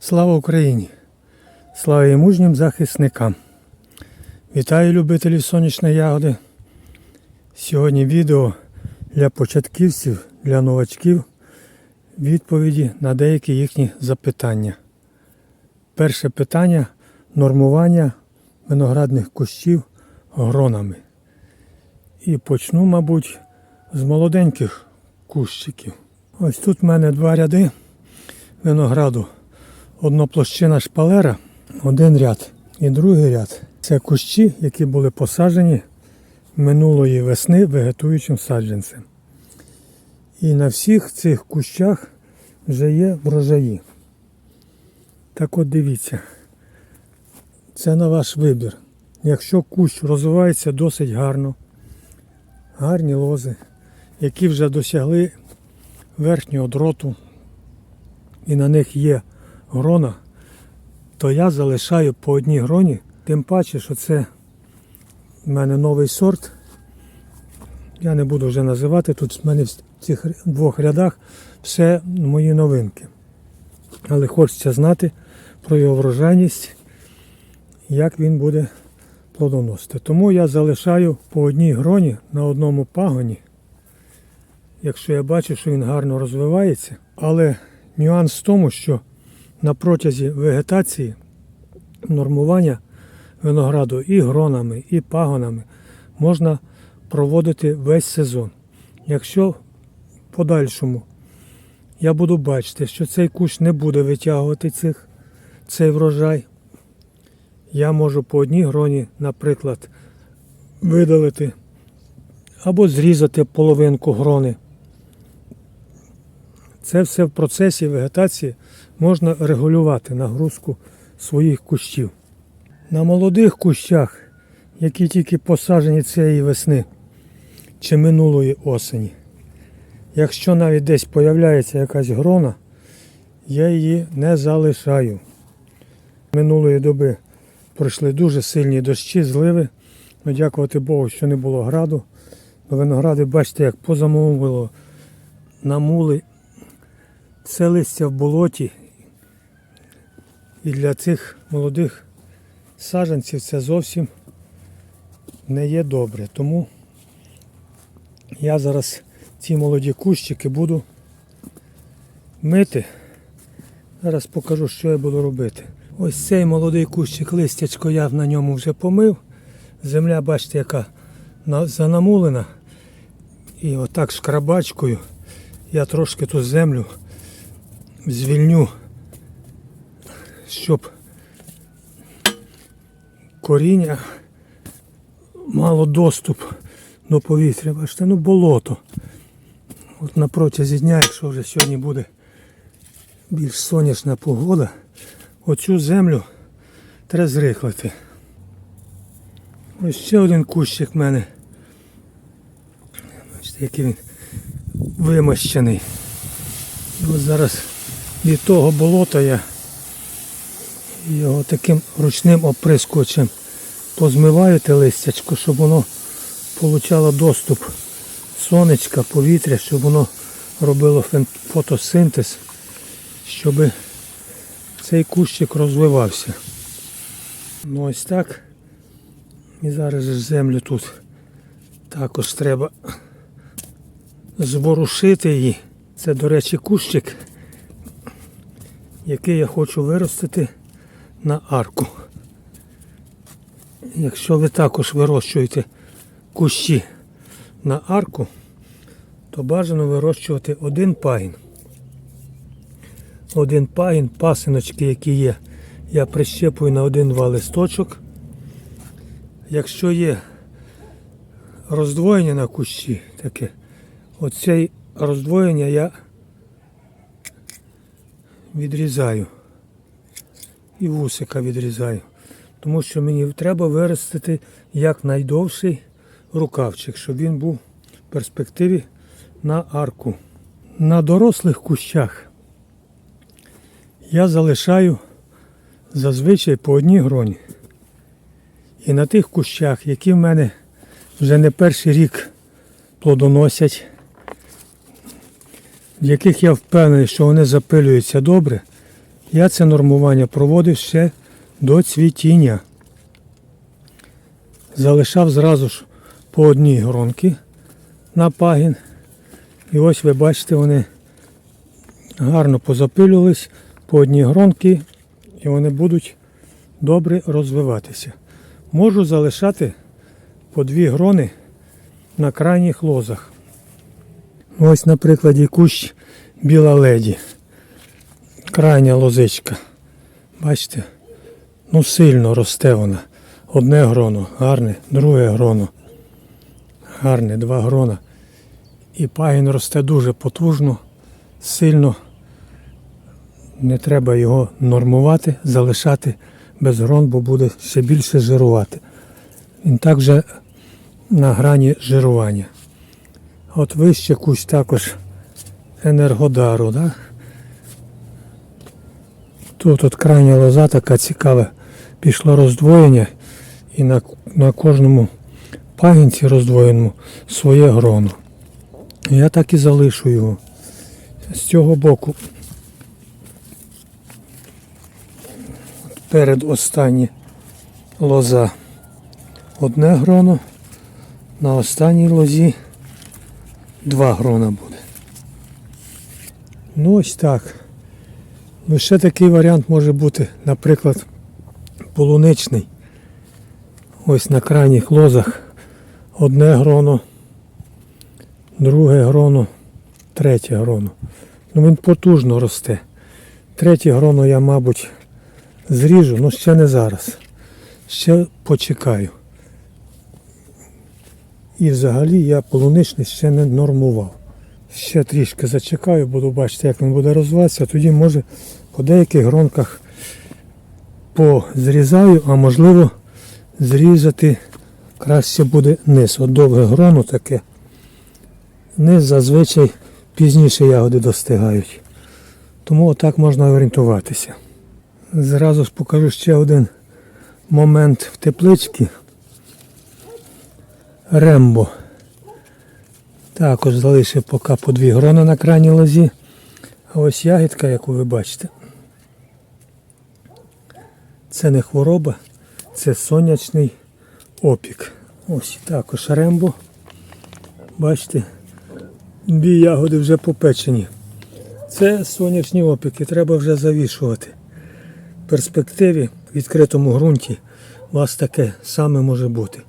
Слава Україні! Слава і мужнім захисникам! Вітаю любителів сонячної ягоди. Сьогодні відео для початківців, для новачків, відповіді на деякі їхні запитання. Перше питання нормування виноградних кущів гронами. І почну, мабуть, з молоденьких кущиків. Ось тут в мене два ряди винограду. Одноплощина шпалера, один ряд і другий ряд. Це кущі, які були посаджені минулої весни вегетуючим саджанцем. І на всіх цих кущах вже є врожаї. Так от дивіться, це на ваш вибір. Якщо кущ розвивається досить гарно, гарні лози, які вже досягли верхнього дроту, і на них є грона, то я залишаю по одній гроні, тим паче, що це в мене новий сорт. Я не буду вже називати, тут в мене в цих двох рядах все мої новинки. Але хочеться знати про його врожайність, як він буде плодоносити. Тому я залишаю по одній гроні на одному пагоні, якщо я бачу, що він гарно розвивається. Але нюанс в тому, що на протязі вегетації нормування винограду і гронами, і пагонами можна проводити весь сезон. Якщо в подальшому я буду бачити, що цей кущ не буде витягувати цих, цей врожай, я можу по одній гроні, наприклад, видалити або зрізати половинку грони. Це все в процесі вегетації можна регулювати нагрузку своїх кущів. На молодих кущах, які тільки посаджені цієї весни чи минулої осені, якщо навіть десь появляється якась грона, я її не залишаю. Минулої доби пройшли дуже сильні дощі, зливи. Ну, дякувати Богу, що не було граду. Виногради, бачите, як позамовило намули. Це листя в болоті. І для цих молодих саджанців це зовсім не є добре. Тому я зараз ці молоді кущики буду мити. Зараз покажу, що я буду робити. Ось цей молодий кущик листячко я на ньому вже помив. Земля, бачите, яка занамулена. І отак шкрабачкою я трошки ту землю звільню, щоб коріння мало доступ до повітря. Бачите, ну болото. От на протязі дня, якщо вже сьогодні буде більш сонячна погода, оцю землю треба зрихлити. Ось ще один кущик в мене. Бачите, який він вимощений. І От зараз від того болота я його таким ручним оприскувачем позмиваю те листячко, щоб воно получало доступ сонечка, повітря, щоб воно робило фотосинтез, щоб цей кущик розвивався. Ну ось так. І зараз землю тут також треба зворушити її. Це, до речі, кущик, який я хочу виростити на арку. Якщо ви також вирощуєте кущі на арку, то бажано вирощувати один пагін. Один пагін, пасиночки, які є, я прищепую на один-два листочок. Якщо є роздвоєння на кущі таке, оцей роздвоєння я відрізаю. І вусика відрізаю. Тому що мені треба виростити якнайдовший рукавчик, щоб він був в перспективі на арку. На дорослих кущах я залишаю зазвичай по одній гроні. І на тих кущах, які в мене вже не перший рік плодоносять, в яких я впевнений, що вони запилюються добре, Я це нормування проводив ще до цвітіння. Залишав зразу ж по одній гронки на пагін. І ось ви бачите, вони гарно позапилювались по одній гронки і вони будуть добре розвиватися. Можу залишати по дві грони на крайніх лозах. Ось, на прикладі кущ біла леді. Крайня лозичка. Бачите? Ну сильно росте вона. Одне гроно, гарне, друге гроно. Гарне, два грона. І пагін росте дуже потужно, сильно. Не треба його нормувати, залишати без грон, бо буде ще більше жирувати. Він також на грані жирування. От вище кущ також енергодару. Да? Тут от крайня лоза така цікава. Пішло роздвоєння і на, на кожному пагінці роздвоєному своє гроно. Я так і залишу його. З цього боку. Перед останнє лоза. Одне гроно. На останній лозі два грона буде. Ну ось так. Ну ще такий варіант може бути, наприклад, полуничний. Ось на крайніх лозах одне гроно, друге гроно, третє гроно. Ну він потужно росте. Третє гроно я, мабуть, зріжу, але ще не зараз. Ще почекаю. І взагалі я полуничний ще не нормував. Ще трішки зачекаю, буду бачити, як він буде розвиватися, тоді може по деяких гронках позрізаю, а можливо зрізати краще буде низ. От довге гроно таке. Низ зазвичай пізніше ягоди достигають. Тому отак можна орієнтуватися. Зразу покажу ще один момент в тепличці. Рембо. Також залишив поки по дві грони на крайній лозі. А ось ягідка, яку ви бачите. Це не хвороба, це сонячний опік. Ось також рембо. Бачите, дві ягоди вже попечені. Це сонячні опіки, треба вже завішувати. В перспективі в відкритому ґрунті у вас таке саме може бути.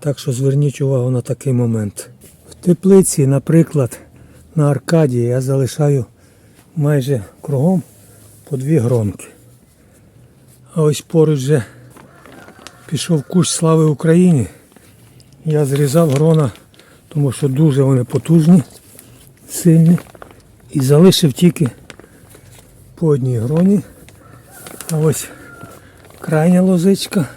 Так що зверніть увагу на такий момент. Теплиці, наприклад, на аркаді я залишаю майже кругом по дві гронки. А ось поруч вже пішов кущ слави Україні. Я зрізав грона, тому що дуже вони потужні, сильні. І залишив тільки по одній гроні. А ось крайня лозичка.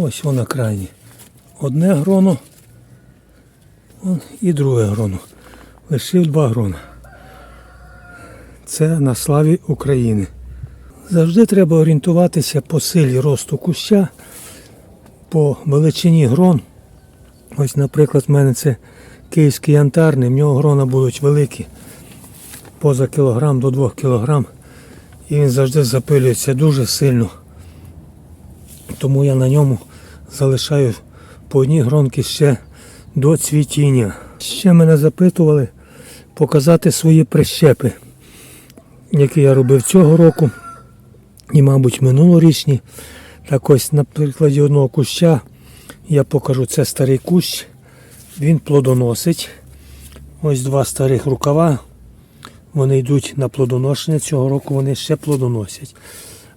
Ось вона крайні. Одне гроно он, і друге гроно. Лишив два грона. Це на славі України. Завжди треба орієнтуватися по силі росту куща, по величині грон. Ось, наприклад, в мене це київський янтарний, в нього грона будуть великі, поза кілограм до 2 кілограм. І він завжди запилюється дуже сильно. Тому я на ньому залишаю по одній гронки ще до цвітіння. Ще мене запитували показати свої прищепи, які я робив цього року і, мабуть, минулорічні. Так ось на прикладі одного куща я покажу це старий кущ. Він плодоносить. Ось два старих рукава. Вони йдуть на плодоношення. Цього року вони ще плодоносять.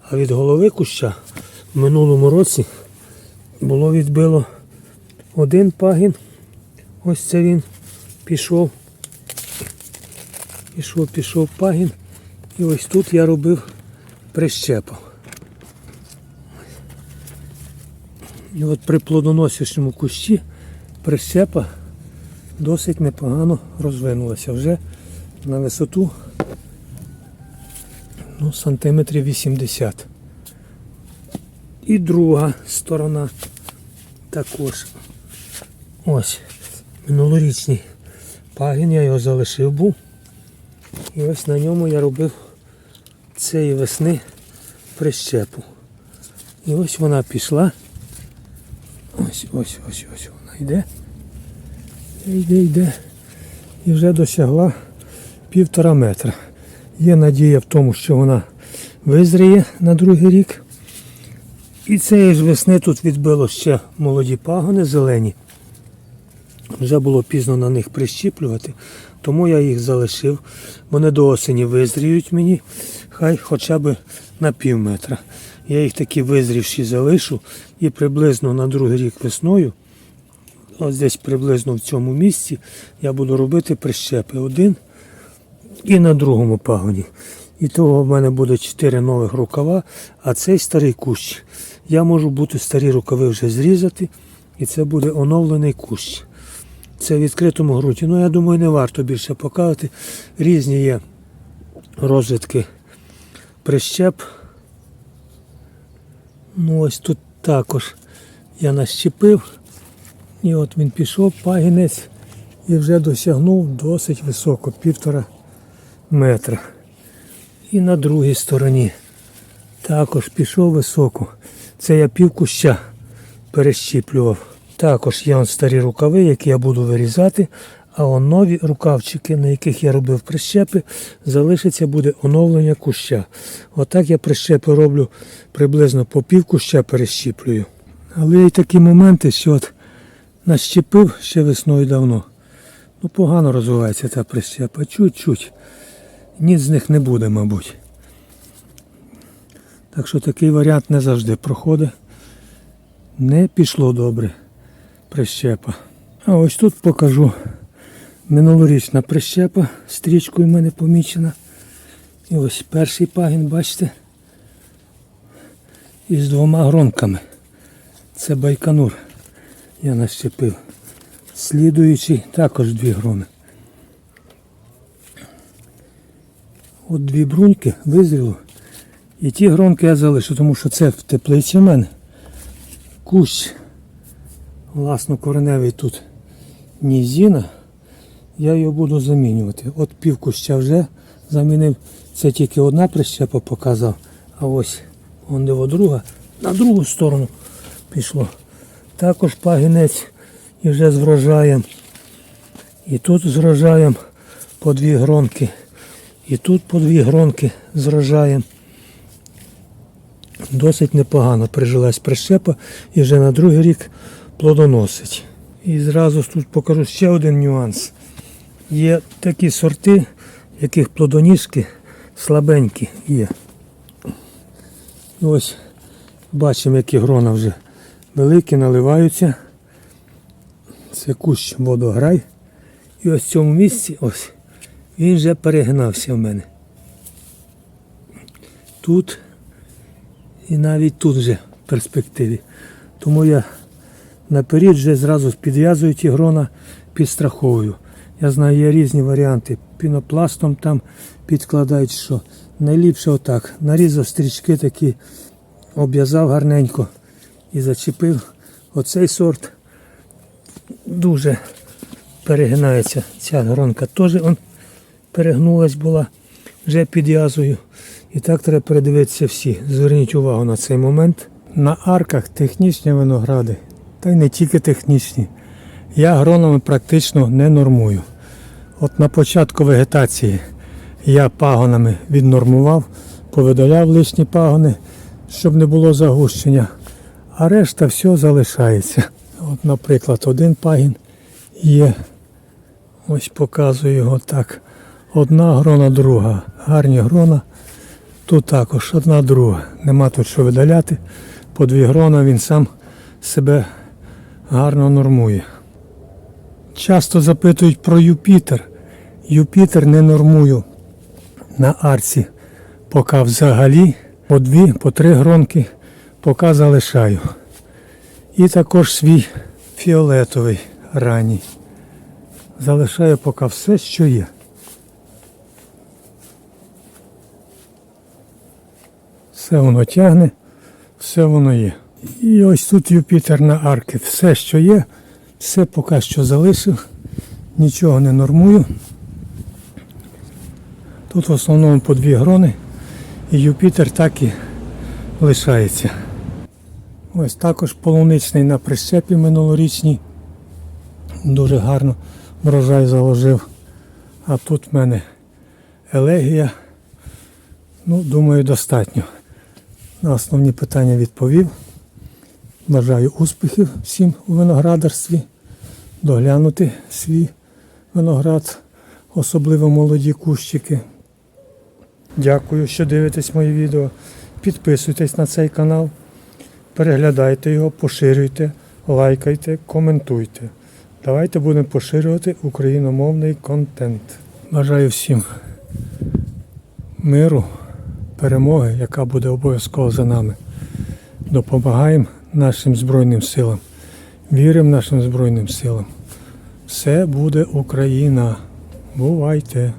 А від голови куща в минулому році було відбило один пагін. Ось це він пішов. Пішов, пішов пагін. І ось тут я робив прищепу. І от при плодоносячому кущі прищепа досить непогано розвинулася вже на висоту ну, сантиметрів 80. І друга сторона також. Ось минулорічний пагін, я його залишив був. І ось на ньому я робив цієї весни прищепу. І ось вона пішла. Ось, ось, ось, ось вона йде. Йде, йде. І вже досягла півтора метра. Є надія в тому, що вона визріє на другий рік. І цієї ж весни тут відбило ще молоді пагони зелені. Вже було пізно на них прищіплювати, тому я їх залишив. Вони до осені визріють мені, хай хоча б на пів метра. Я їх такі визрівші залишу і приблизно на другий рік весною, ось десь приблизно в цьому місці, я буду робити прищепи один і на другому пагоні. І того в мене буде 4 нових рукава, а цей старий кущ. Я можу бути старі рукави вже зрізати, і це буде оновлений кущ. Це в відкритому ґрунті. Ну, я думаю, не варто більше показувати. Різні є розвитки прищеп. Ну ось тут також я нащепив. І от він пішов, пагінець, і вже досягнув досить високо, півтора метра. І на другій стороні також пішов високо. Це я пів куща перещіплював. Також є он старі рукави, які я буду вирізати, а он нові рукавчики, на яких я робив прищепи, залишиться буде оновлення куща. Отак я прищепи роблю приблизно по пів куща перещіплюю. Але є й такі моменти, що от нащепив ще весною давно. Ну погано розвивається та прищепа, чуть-чуть. Ніц з них не буде, мабуть. Так що такий варіант не завжди проходить. Не пішло добре прищепа. А ось тут покажу минулорічна прищепа, стрічкою в мене помічена. І ось перший пагін, бачите, із двома гронками. Це байканур я нащепив. Слідуючий також дві грони. От дві бруньки визріло. І ті гронки я залишу, тому що це в теплиці в мене. Кущ власно кореневий тут нізіна. Я його буду замінювати. От пів куща вже замінив. Це тільки одна прищепа показав. А ось он де друга. На другу сторону пішло. Також пагінець і вже з врожаєм. І тут з врожаєм по дві гронки. І тут по дві гронки з врожаєм. Досить непогано прижилась прищепа і вже на другий рік плодоносить. І зразу тут покажу ще один нюанс. Є такі сорти, яких плодоніжки слабенькі є. Ось бачимо, які грона вже великі, наливаються. Це кущ водограй. І ось в цьому місці ось він вже перегнався в мене. Тут і навіть тут вже в перспективі. Тому я наперед вже зразу підв'язую ті грона, підстраховую. Я знаю, є різні варіанти. Пінопластом там підкладають, що найліпше отак. Нарізав стрічки такі, обв'язав гарненько і зачепив. Оцей сорт дуже перегинається. Ця гронка теж перегнулась була, вже підв'язую. І так треба передивитися всі. Зверніть увагу на цей момент. На арках технічні виногради, та й не тільки технічні. Я агрономи практично не нормую. От на початку вегетації я пагонами віднормував, повидаляв лишні пагони, щоб не було загущення. А решта все залишається. От, наприклад, один пагін є. Ось показую його так. Одна грона, друга. Гарні грона. Тут також одна друга. Нема тут що видаляти. По дві грона він сам себе гарно нормує. Часто запитують про Юпітер. Юпітер не нормую на арці. Поки взагалі по дві, по три гронки поки залишаю. І також свій фіолетовий ранній. Залишаю поки все, що є. Все воно тягне, все воно є. І ось тут Юпітер на арки. Все, що є, все поки що залишив. Нічого не нормую. Тут в основному по дві грони, і Юпітер так і лишається. Ось також полуничний на прищепі минулорічній. Дуже гарно врожай заложив. А тут в мене елегія. Ну, думаю, достатньо. На основні питання відповів. Бажаю успіхів всім у виноградарстві. Доглянути свій виноград, особливо молоді кущики. Дякую, що дивитесь мої відео. Підписуйтесь на цей канал, переглядайте його, поширюйте, лайкайте, коментуйте. Давайте будемо поширювати україномовний контент. Бажаю всім миру, перемоги, яка буде обов'язково за нами. Допомагаємо нашим Збройним силам. Віримо нашим Збройним силам. Все буде Україна. Бувайте!